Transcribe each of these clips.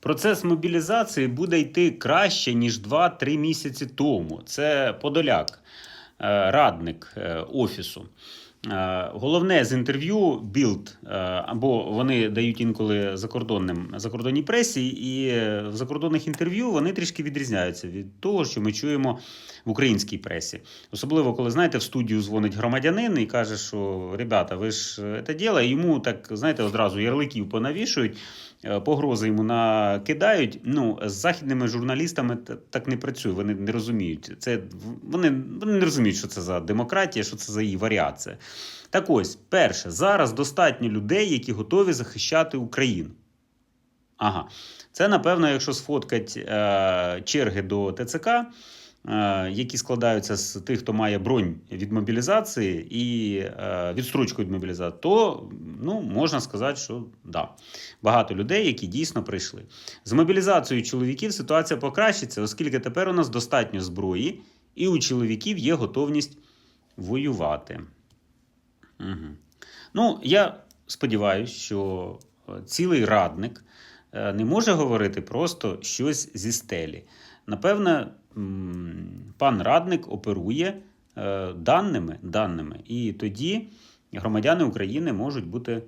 Процес мобілізації буде йти краще, ніж 2-3 місяці тому. Це Подоляк, е, радник е, офісу. Е, Головне з інтерв'ю Білд, або вони дають інколи закордонним закордонній пресі, і е, в закордонних інтерв'ю вони трішки відрізняються від того, що ми чуємо в українській пресі. Особливо, коли знаєте, в студію дзвонить громадянин і каже, що ребята, ви ж е, це діло, йому так знаєте, одразу ярликів понавішують. е, Погрози йому накидають. Ну, з західними журналістами так не працює. Вони не розуміють. Це вони, вони не розуміють, що це за демократія, що це за її варіація. Так ось, перше, зараз достатньо людей, які готові захищати Україну. Ага. Це, напевно, якщо сфоткать е, черги до ТЦК, е, які складаються з тих, хто має бронь від мобілізації і е, відстрочку від мобілізації, то ну, можна сказати, що да. Багато людей, які дійсно прийшли. З мобілізацією чоловіків ситуація покращиться, оскільки тепер у нас достатньо зброї, і у чоловіків є готовність воювати. Угу. Ну, я сподіваюся, що е, цілий радник е, не може говорити просто щось зі стелі. Напевне, пан радник оперує е, даними, даними, і тоді громадяни України можуть бути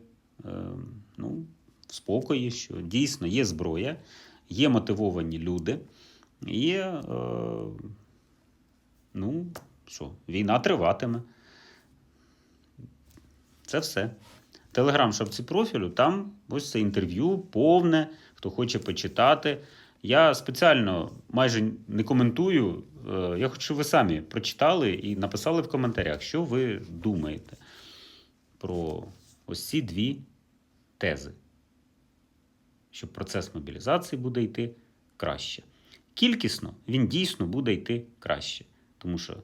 ну, в спокої, що дійсно є зброя, є мотивовані люди, е, ну, що, війна триватиме. Це все. Телеграм шапці профілю, там ось це інтерв'ю повне, хто хоче почитати. Я спеціально майже не коментую. Е, Я хочу, щоб ви самі прочитали і написали в коментарях, що ви думаєте про ось ці дві тези. Що процес мобілізації буде йти краще. Кількісно він дійсно буде йти краще. Тому що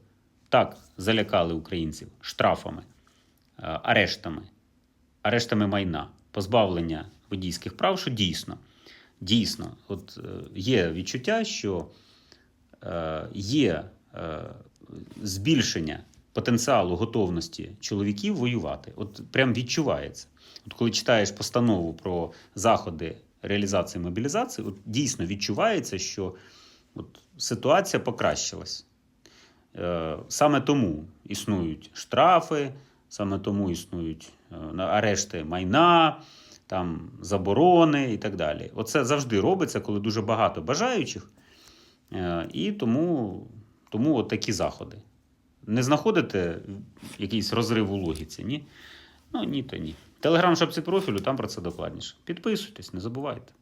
так залякали українців штрафами арештами, арештами майна, позбавлення водійських прав, що дійсно, дійсно, от е, є відчуття, що е, є е, збільшення потенціалу готовності чоловіків воювати. От прям відчувається. От коли читаєш постанову про заходи реалізації мобілізації, от дійсно відчувається, що от ситуація покращилась. Е, Саме тому існують штрафи, саме тому існують е, арешти майна, там, заборони і так далі. Оце завжди робиться, коли дуже багато бажаючих. Е, І тому, тому от такі заходи. Не знаходите якийсь розрив у логіці, ні? Ну, ні, то ні. Телеграм шапці профілю, там про це докладніше. Підписуйтесь, не забувайте.